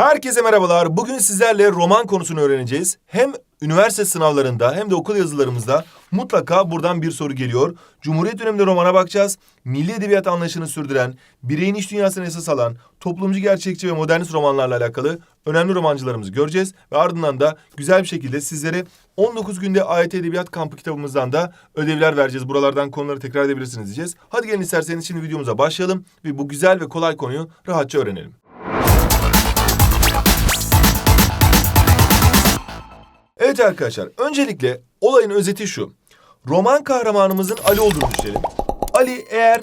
Herkese merhabalar. Bugün sizlerle roman konusunu öğreneceğiz. Hem üniversite sınavlarında hem de okul yazılarımızda mutlaka buradan bir soru geliyor. Cumhuriyet döneminde romana bakacağız. Milli edebiyat anlayışını sürdüren, bireyin iç dünyasını esas alan, toplumcu gerçekçi ve modernist romanlarla alakalı önemli romancılarımızı göreceğiz. Ve ardından da güzel bir şekilde sizlere 19 günde AYT Edebiyat Kampı kitabımızdan da ödevler vereceğiz. Buralardan konuları tekrar edebilirsiniz diyeceğiz. Hadi gelin isterseniz şimdi videomuza başlayalım ve bu güzel ve kolay konuyu rahatça öğrenelim. Evet arkadaşlar, öncelikle olayın özeti şu. Roman kahramanımızın Ali olduğunu düşünelim. Ali eğer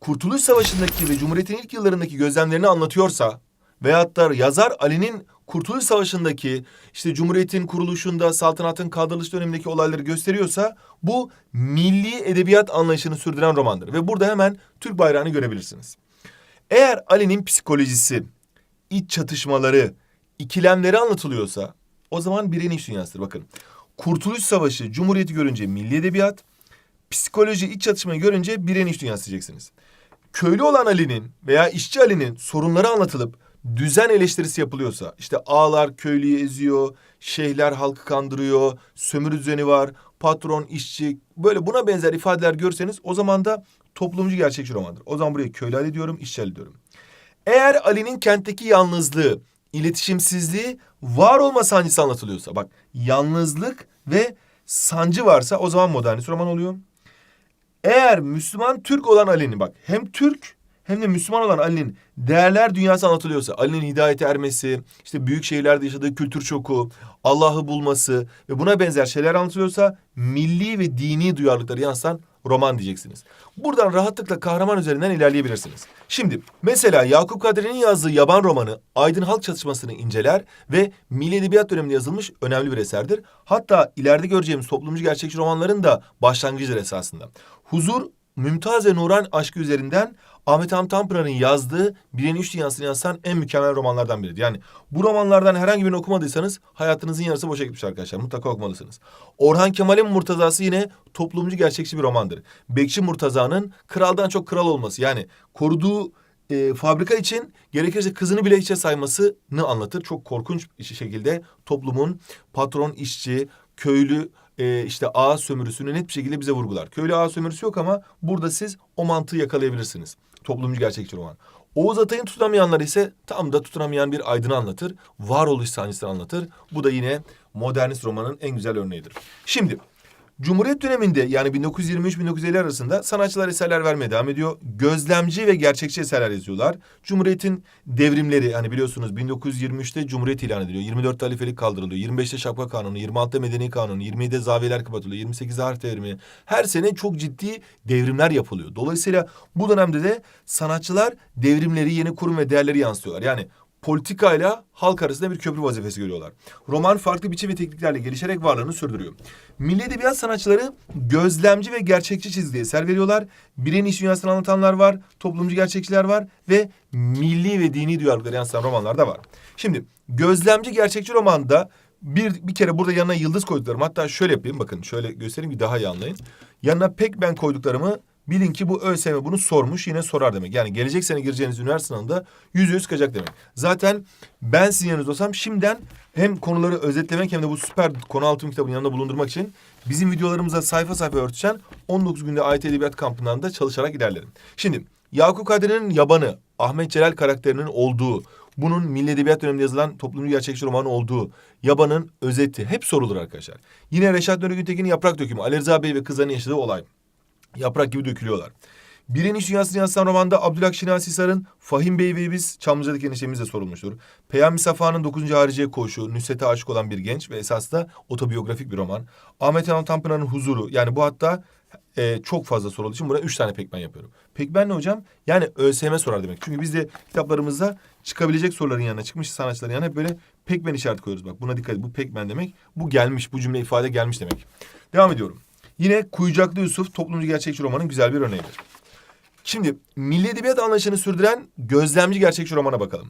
Kurtuluş Savaşı'ndaki ve Cumhuriyet'in ilk yıllarındaki gözlemlerini anlatıyorsa veyahut da yazar Ali'nin Kurtuluş Savaşı'ndaki işte Cumhuriyet'in kuruluşunda saltanatın kaldırılış dönemindeki olayları gösteriyorsa bu milli edebiyat anlayışını sürdüren romandır. Ve burada hemen Türk bayrağını görebilirsiniz. Eğer Ali'nin psikolojisi, iç çatışmaları, ikilemleri anlatılıyorsa o zaman bireyin iç dünyasıdır. Bakın Kurtuluş Savaşı, Cumhuriyeti görünce milli edebiyat, psikoloji, iç çatışmayı görünce bireyin iç dünyası diyeceksiniz. Köylü olan Ali'nin veya işçi Ali'nin sorunları anlatılıp düzen eleştirisi yapılıyorsa, işte ağlar köylüyü eziyor, şeyhler halkı kandırıyor, sömürü düzeni var, patron, işçi, böyle buna benzer ifadeler görseniz o zaman da toplumcu gerçekçi romandır. O zaman buraya köylü Ali diyorum, işçi Ali diyorum. Eğer Ali'nin kentteki yalnızlığı, iletişimsizliği, var olma sancısı anlatılıyorsa, bak yalnızlık ve sancı varsa o zaman modernist roman oluyor. Eğer Müslüman Türk olan Ali'nin bak hem Türk hem de Müslüman olan Ali'nin değerler dünyası anlatılıyorsa, Ali'nin hidayete ermesi, işte büyük şehirlerde yaşadığı kültür şoku, Allah'ı bulması ve buna benzer şeyler anlatılıyorsa milli ve dini duyarlılıkları yansıtan roman diyeceksiniz. Buradan rahatlıkla kahraman üzerinden ilerleyebilirsiniz. Şimdi mesela Yakup Kadri'nin yazdığı Yaban romanı Aydın halk çatışmasını inceler ve Milli Edebiyat döneminde yazılmış önemli bir eserdir. Hatta ileride göreceğimiz toplumcu gerçekçi romanların da başlangıcıdır esasında. Huzur, Mümtaz ve Nuran aşkı üzerinden Ahmet Hamit Tanpınar'ın yazdığı Bireyin Üç Dünyası'nı yansıtan en mükemmel romanlardan biridir. Yani bu romanlardan herhangi birini okumadıysanız hayatınızın yarısı boşa gitmiş arkadaşlar. Mutlaka okumalısınız. Orhan Kemal'in Murtaza'sı yine toplumcu gerçekçi bir romandır. Bekçi Murtaza'nın kraldan çok kral olması yani koruduğu e, fabrika için gerekirse kızını bile hiçe saymasını anlatır. Çok korkunç bir şekilde toplumun patron, işçi, köylü e, işte ağ sömürüsünü net bir şekilde bize vurgular. Köylü ağ sömürüsü yok ama burada siz o mantığı yakalayabilirsiniz. Toplumcu gerçekçi roman. Oğuz Atay'ın tutunamayanlar ise tam da tutunamayan bir aydını anlatır. Varoluş sancısını anlatır. Bu da yine modernist romanın en güzel örneğidir. Şimdi Cumhuriyet döneminde yani 1923-1950 arasında sanatçılar eserler vermeye devam ediyor. Gözlemci ve gerçekçi eserler yazıyorlar. Cumhuriyetin devrimleri hani biliyorsunuz 1923'te Cumhuriyet ilan ediliyor. 24'te halifelik kaldırılıyor. 25'te şapka kanunu, 26'da medeni kanunu, 27'de zaviyeler kapatılıyor. 28'de harf devrimi. Her sene çok ciddi devrimler yapılıyor. Dolayısıyla bu dönemde de sanatçılar devrimleri, yeni kurum ve değerleri yansıtıyorlar. Yani politikayla halk arasında bir köprü vazifesi görüyorlar. Roman farklı biçim ve tekniklerle gelişerek varlığını sürdürüyor. Milli edebiyat sanatçıları gözlemci ve gerçekçi çizgiye eser veriyorlar. Bireyin iş dünyasını anlatanlar var, toplumcu gerçekçiler var ve milli ve dini duyarlılıkları yansıtan romanlar da var. Şimdi gözlemci gerçekçi romanda bir, bir kere burada yanına yıldız koyduklarım. Hatta şöyle yapayım bakın şöyle göstereyim ki daha iyi anlayın. Yanına pek ben koyduklarımı Bilin ki bu ÖSYM bunu sormuş yine sorar demek. Yani gelecek sene gireceğiniz üniversite sınavında yüzde yüz çıkacak demek. Zaten ben sizin yanınızda olsam şimdiden hem konuları özetlemek hem de bu süper konu altın kitabının yanında bulundurmak için bizim videolarımıza sayfa sayfa örtüşen 19 günde AYT Edebiyat Kampı'ndan da çalışarak ilerlerim. Şimdi Yakup Kadri'nin yabanı, Ahmet Celal karakterinin olduğu, bunun Milli Edebiyat döneminde yazılan toplumcu gerçekçi romanı olduğu, yabanın özeti hep sorulur arkadaşlar. Yine Reşat Nuri Güntekin'in Yaprak Dökümü, Ali Rıza Bey ve kızlarının yaşadığı olay. Yaprak gibi dökülüyorlar. Birin İş Dünyası'nı yansıtan romanda Abdülhak Şinasi Fahim Bey ve biz Çamlıca'daki eniştemizle sorulmuştur. Peyami Safa'nın 9. Hariciye Koğuşu, Nusret'e aşık olan bir genç ve esas da otobiyografik bir roman. Ahmet Han Tanpınar'ın Huzuru yani bu hatta e, çok fazla sorulduğu için buraya üç tane pekmen yapıyorum. Pekmen ne hocam? Yani ÖSYM sorar demek. Çünkü biz de kitaplarımızda çıkabilecek soruların yanına çıkmış sanatçıların yanına hep böyle pekmen işareti koyuyoruz. Bak buna dikkat et. Bu pekmen demek. Bu gelmiş. Bu cümle ifade gelmiş demek. Devam ediyorum. Yine Kuyucaklı Yusuf toplumcu gerçekçi romanın güzel bir örneğidir. Şimdi milli edebiyat anlayışını sürdüren gözlemci gerçekçi romana bakalım.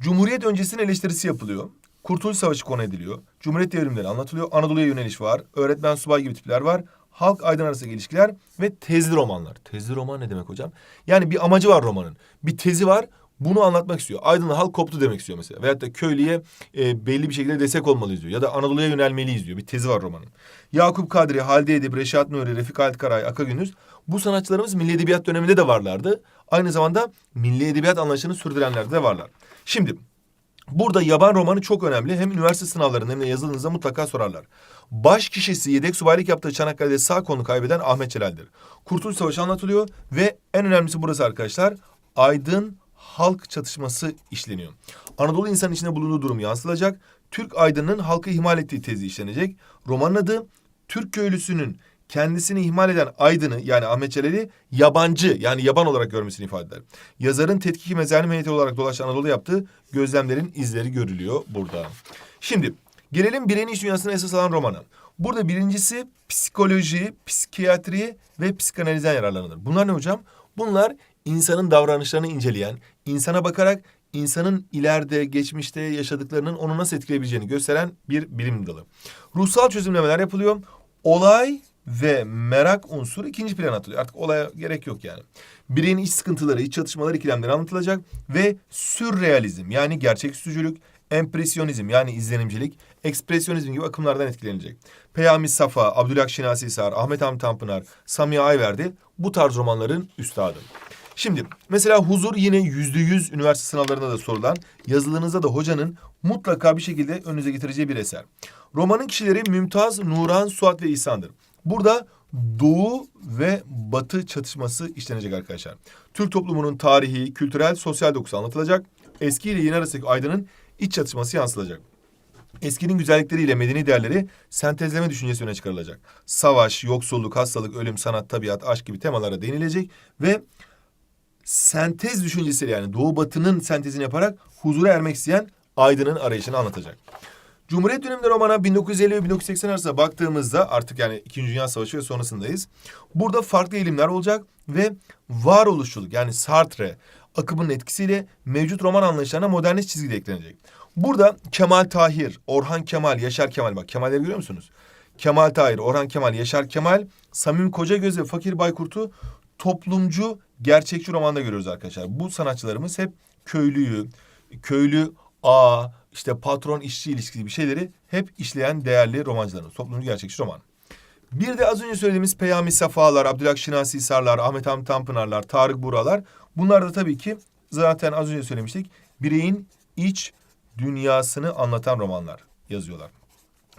Cumhuriyet öncesinin eleştirisi yapılıyor. Kurtuluş Savaşı konu ediliyor. Cumhuriyet devrimleri anlatılıyor. Anadolu'ya yöneliş var. Öğretmen subay gibi tipler var. Halk aydın arası ilişkiler ve tezli romanlar. Tezli roman ne demek hocam? Yani bir amacı var romanın. Bir tezi var. Bunu anlatmak istiyor. Aydınlı halk koptu demek istiyor mesela. Veyahut da köylüye e, belli bir şekilde destek olmalıyız diyor. Ya da Anadolu'ya yönelmeliyiz diyor. Bir tezi var romanın. Yakup Kadri, Halide Edip, Reşat Nuri, Refik Halit Karay, Aka Gündüz bu sanatçılarımız Milli Edebiyat döneminde de varlardı. Aynı zamanda Milli Edebiyat anlayışını sürdürenler de varlar. Şimdi Burada yaban romanı çok önemli. Hem üniversite sınavlarında hem de yazılınızda mutlaka sorarlar. Baş kişisi yedek subaylık yaptığı Çanakkale'de sağ kolunu kaybeden Ahmet Celal'dir. Kurtuluş Savaşı anlatılıyor ve en önemlisi burası arkadaşlar. Aydın halk çatışması işleniyor. Anadolu insanın içinde bulunduğu durum yansıtılacak. Türk aydınının halkı ihmal ettiği tezi işlenecek. Romanın adı Türk köylüsünün kendisini ihmal eden Aydın'ı yani Ahmet Celal'i yabancı yani yaban olarak görmesini ifade eder. Yazarın tetkiki mezarı heyeti olarak dolaşan Anadolu yaptığı gözlemlerin izleri görülüyor burada. Şimdi gelelim bireyin iç dünyasına esas alan romana. Burada birincisi psikoloji, psikiyatri ve psikanalizden yararlanılır. Bunlar ne hocam? Bunlar insanın davranışlarını inceleyen, insana bakarak insanın ileride, geçmişte yaşadıklarının onu nasıl etkileyebileceğini gösteren bir bilim dalı. Ruhsal çözümlemeler yapılıyor. Olay ve merak unsuru ikinci plana atılıyor. Artık olaya gerek yok yani. Bireyin iç sıkıntıları, iç çatışmaları, ikilemleri anlatılacak ve sürrealizm yani gerçeküstücülük, empresyonizm yani izlenimcilik, ekspresyonizm gibi akımlardan etkilenecek. Peyami Safa, Abdülhak Şinasi Sar, Ahmet Hamit Tanpınar, Samiha Ayverdi bu tarz romanların üstadı. Şimdi mesela huzur yine yüzde yüz üniversite sınavlarında da sorulan yazılınızda da hocanın mutlaka bir şekilde önünüze getireceği bir eser. Romanın kişileri Mümtaz, Nuran, Suat ve İhsan'dır. Burada Doğu ve Batı çatışması işlenecek arkadaşlar. Türk toplumunun tarihi, kültürel, sosyal dokusu anlatılacak. Eski ile yeni arasındaki aydının iç çatışması yansıtılacak. Eskinin güzellikleriyle medeni değerleri sentezleme düşüncesi öne çıkarılacak. Savaş, yoksulluk, hastalık, ölüm, sanat, tabiat, aşk gibi temalara değinilecek ve sentez düşüncesiyle yani Doğu Batı'nın sentezini yaparak huzura ermek isteyen aydının arayışını anlatacak. Cumhuriyet döneminde romana 1950 ve 1980 arasında baktığımızda artık yani İkinci Dünya Savaşı ve sonrasındayız. Burada farklı eğilimler olacak ve varoluşçuluk yani Sartre akımının etkisiyle mevcut roman anlayışlarına modernist çizgi de eklenecek. Burada Kemal Tahir, Orhan Kemal, Yaşar Kemal bak Kemal'leri görüyor musunuz? Kemal Tahir, Orhan Kemal, Yaşar Kemal, Samim Kocagöz ve Fakir Baykurt'u toplumcu, gerçekçi romanda görüyoruz arkadaşlar. Bu sanatçılarımız hep köylüyü, köylü A, işte patron işçi ilişkisi gibi şeyleri hep işleyen değerli romancılarımız. Toplumcu gerçekçi roman. Bir de az önce söylediğimiz Peyami Safalar, Abdülhak Şinasi Hisarlar, Ahmet Hamit Tanpınarlar, Tarık Buralar. Bunlar da tabii ki zaten az önce söylemiştik. Bireyin iç dünyasını anlatan romanlar yazıyorlar.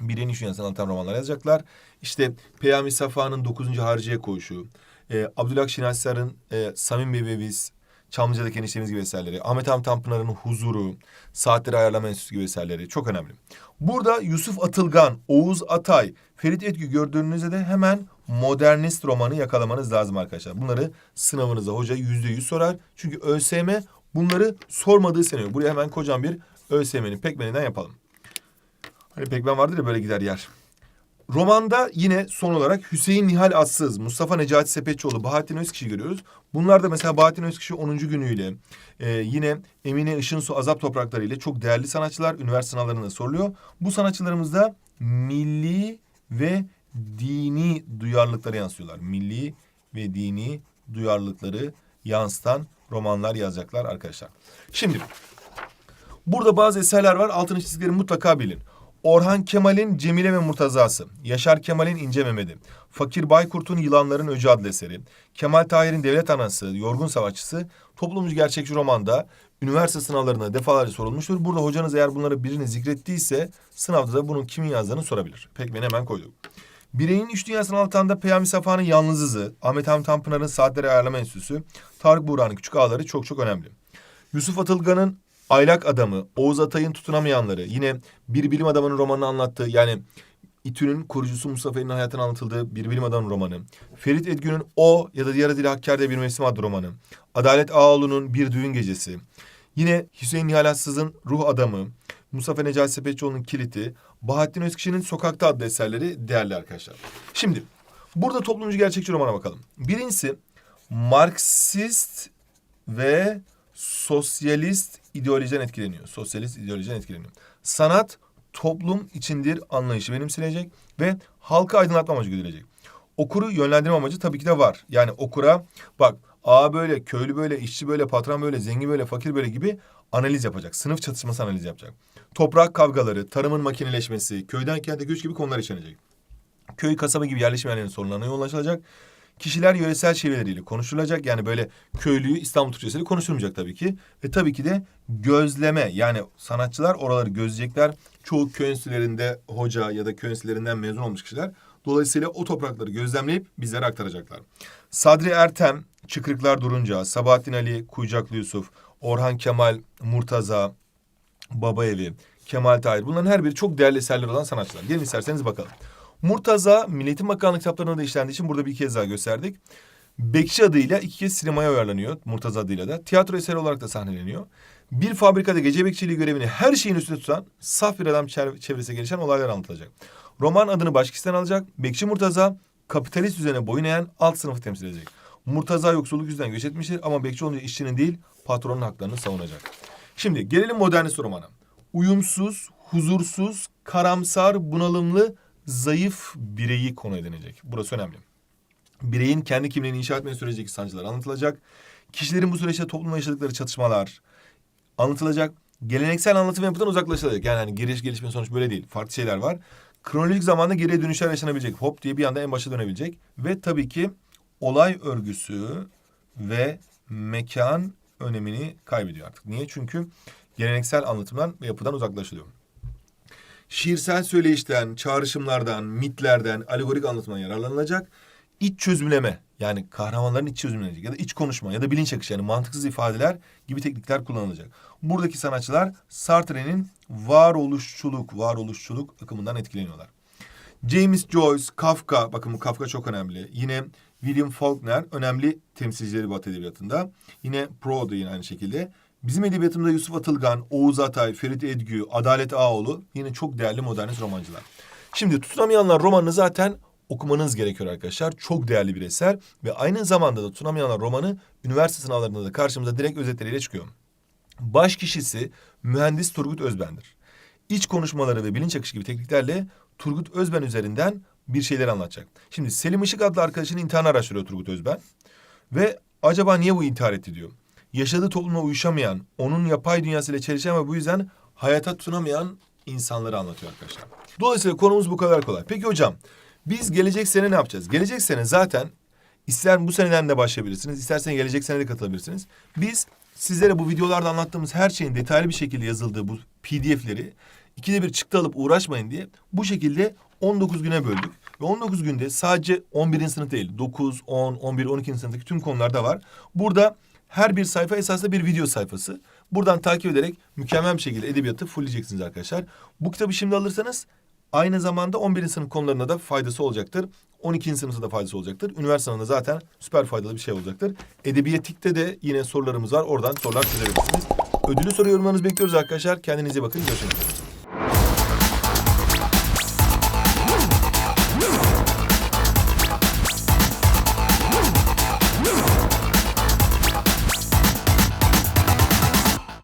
Bireyin iç dünyasını anlatan romanlar yazacaklar. İşte Peyami Safa'nın 9. Harciye Koğuşu, e, Abdülhak Şinasi Hisar'ın e, Samim Biz, Çamlıca'daki eniştemiz gibi eserleri, Ahmet Hamit Tanpınar'ın Huzuru, Saatleri Ayarlama Enstitüsü gibi eserleri çok önemli. Burada Yusuf Atılgan, Oğuz Atay, Ferit Etgü gördüğünüzde de hemen modernist romanı yakalamanız lazım arkadaşlar. Bunları sınavınızda hoca yüzde yüz sorar. Çünkü ÖSYM bunları sormadığı sene. Buraya hemen kocaman bir ÖSYM'nin pekmeninden yapalım. Hani pekmen vardır ya böyle gider yer. Romanda yine son olarak Hüseyin Nihal Atsız, Mustafa Necati Sepetçioğlu, Bahattin Özkişi görüyoruz. Bunlar da mesela Bahattin Özkişi 10. günüyle, e, yine Emine Işınsu Azap Toprakları ile çok değerli sanatçılar üniversite sınavlarında soruluyor. Bu sanatçılarımız da milli ve dini duyarlılıkları yansıyorlar. Milli ve dini duyarlılıkları yansıtan romanlar yazacaklar arkadaşlar. Şimdi burada bazı eserler var. Altını çizdikleri mutlaka bilin. Orhan Kemal'in Cemile ve Murtazası, Yaşar Kemal'in İnce Mehmet'i, Fakir Baykurt'un Yılanların Öcü adlı eseri, Kemal Tahir'in Devlet Anası, Yorgun Savaşçısı, toplumcu gerçekçi romanda üniversite sınavlarında defalarca sorulmuştur. Burada hocanız eğer bunları birini zikrettiyse sınavda da bunun kimin yazdığını sorabilir. Pek ben hemen koyduk. Bireyin iç dünyasını anlatan da Peyami Safa'nın Yalnızızı, Ahmet Hamit Tanpınar'ın Saatleri Ayarlama Enstitüsü, Tarık Buğra'nın Küçük Ağları çok çok önemli. Yusuf Atılgan'ın Aylak Adamı, Oğuz Atay'ın Tutunamayanları, yine bir bilim adamının romanını anlattığı yani İTÜ'nün kurucusu Mustafa Emin'in hayatını anlatıldığı bir bilim adamının romanı. Ferit Edgün'ün O ya da Diğer adıyla Hakkari'de bir mevsim adlı romanı. Adalet Ağaoğlu'nun Bir Düğün Gecesi. Yine Hüseyin Nihal Ruh Adamı. Mustafa Necati Sepetçioğlu'nun Kiliti. Bahattin Özkişi'nin Sokakta adlı eserleri değerli arkadaşlar. Şimdi burada toplumcu gerçekçi romana bakalım. Birincisi Marksist ve sosyalist ideolojiden etkileniyor. Sosyalist ideolojiden etkileniyor. Sanat toplum içindir anlayışı benimsenecek ve halka aydınlatma amacı güdülecek. Okuru yönlendirme amacı tabii ki de var. Yani okura bak A böyle, köylü böyle, işçi böyle, patron böyle, zengin böyle, fakir böyle gibi analiz yapacak. Sınıf çatışması analizi yapacak. Toprak kavgaları, tarımın makineleşmesi, köyden kente göç gibi konular işlenecek. Köy, kasaba gibi yerleşim yerlerinin sorunlarına yoğunlaşılacak. Kişiler yöresel şiveleriyle konuşulacak. Yani böyle köylüyü İstanbul Türkçesiyle konuşulmayacak tabii ki. Ve tabii ki de gözleme yani sanatçılar oraları gözleyecekler. Çoğu köy hoca ya da köy mezun olmuş kişiler. Dolayısıyla o toprakları gözlemleyip bizlere aktaracaklar. Sadri Ertem, Çıkrıklar Durunca, Sabahattin Ali, Kuyucaklı Yusuf, Orhan Kemal, Murtaza, Babaevi, Kemal Tahir. Bunların her biri çok değerli eserler olan sanatçılar. Gelin isterseniz bakalım. Murtaza, Milletin Bakanlık kitaplarında da işlendiği için burada bir kez daha gösterdik. Bekçi adıyla iki kez sinemaya uyarlanıyor. Murtaza adıyla da. Tiyatro eseri olarak da sahneleniyor. Bir fabrikada gece bekçiliği görevini her şeyin üstüne tutan saf bir adam çev- çevresine gelişen olaylar anlatılacak. Roman adını başkisinden alacak. Bekçi Murtaza kapitalist düzene boyun eğen alt sınıfı temsil edecek. Murtaza yoksulluk yüzünden göç etmiştir ama bekçi olunca işçinin değil patronun haklarını savunacak. Şimdi gelelim modernist romana. Uyumsuz, huzursuz, karamsar, bunalımlı, zayıf bireyi konu edinecek. Burası önemli. Bireyin kendi kimliğini inşa etme sürecindeki sancılar anlatılacak. Kişilerin bu süreçte toplumla yaşadıkları çatışmalar anlatılacak. Geleneksel anlatım yapıdan uzaklaşılacak. Yani hani giriş gelişme sonuç böyle değil. Farklı şeyler var. Kronolojik zamanda geriye dönüşler yaşanabilecek. Hop diye bir anda en başa dönebilecek. Ve tabii ki olay örgüsü ve mekan önemini kaybediyor artık. Niye? Çünkü geleneksel anlatımdan ve yapıdan uzaklaşılıyor. Şiirsel söyleyişten, çağrışımlardan, mitlerden, alegorik anlatımdan yararlanılacak. İç çözümleme yani kahramanların iç çözümlenecek ya da iç konuşma ya da bilinç akışı yani mantıksız ifadeler gibi teknikler kullanılacak. Buradaki sanatçılar Sartre'nin varoluşçuluk, varoluşçuluk akımından etkileniyorlar. James Joyce, Kafka, bakın bu Kafka çok önemli. Yine William Faulkner önemli temsilcileri Batı Edebiyatı'nda. Yine Proud'u yine aynı şekilde. Bizim edebiyatımızda Yusuf Atılgan, Oğuz Atay, Ferit Edgü, Adalet Ağoğlu yine çok değerli modernist romancılar. Şimdi Tutunamayanlar romanını zaten okumanız gerekiyor arkadaşlar. Çok değerli bir eser ve aynı zamanda da Tutunamayanlar romanı üniversite sınavlarında da karşımıza direkt özetleriyle çıkıyor. Baş kişisi mühendis Turgut Özben'dir. İç konuşmaları ve bilinç akışı gibi tekniklerle Turgut Özben üzerinden bir şeyler anlatacak. Şimdi Selim Işık adlı arkadaşının intiharını araştırıyor Turgut Özben. Ve acaba niye bu intihar etti diyor. Yaşadığı toplumla uyuşamayan, onun yapay dünyasıyla çelişen ve bu yüzden hayata tutunamayan insanları anlatıyor arkadaşlar. Dolayısıyla konumuz bu kadar kolay. Peki hocam biz gelecek sene ne yapacağız? Gelecek sene zaten ister bu seneden de başlayabilirsiniz, isterseniz gelecek sene de katılabilirsiniz. Biz sizlere bu videolarda anlattığımız her şeyin detaylı bir şekilde yazıldığı bu PDF'leri ikide bir çıktı alıp uğraşmayın diye bu şekilde 19 güne böldük. Ve 19 günde sadece 11. sınıf değil 9, 10, 11, 12. sınıftaki tüm konularda var. Burada her bir sayfa esasında bir video sayfası. Buradan takip ederek mükemmel bir şekilde edebiyatı fullleyeceksiniz arkadaşlar. Bu kitabı şimdi alırsanız aynı zamanda 11. sınıf konularına da faydası olacaktır. 12. sınıfta da faydası olacaktır. Üniversite sınavında zaten süper faydalı bir şey olacaktır. Edebiyatikte de yine sorularımız var. Oradan sorular çözebilirsiniz. Ödülü soru yorumlarınızı bekliyoruz arkadaşlar. Kendinize bakın. Görüşmek üzere.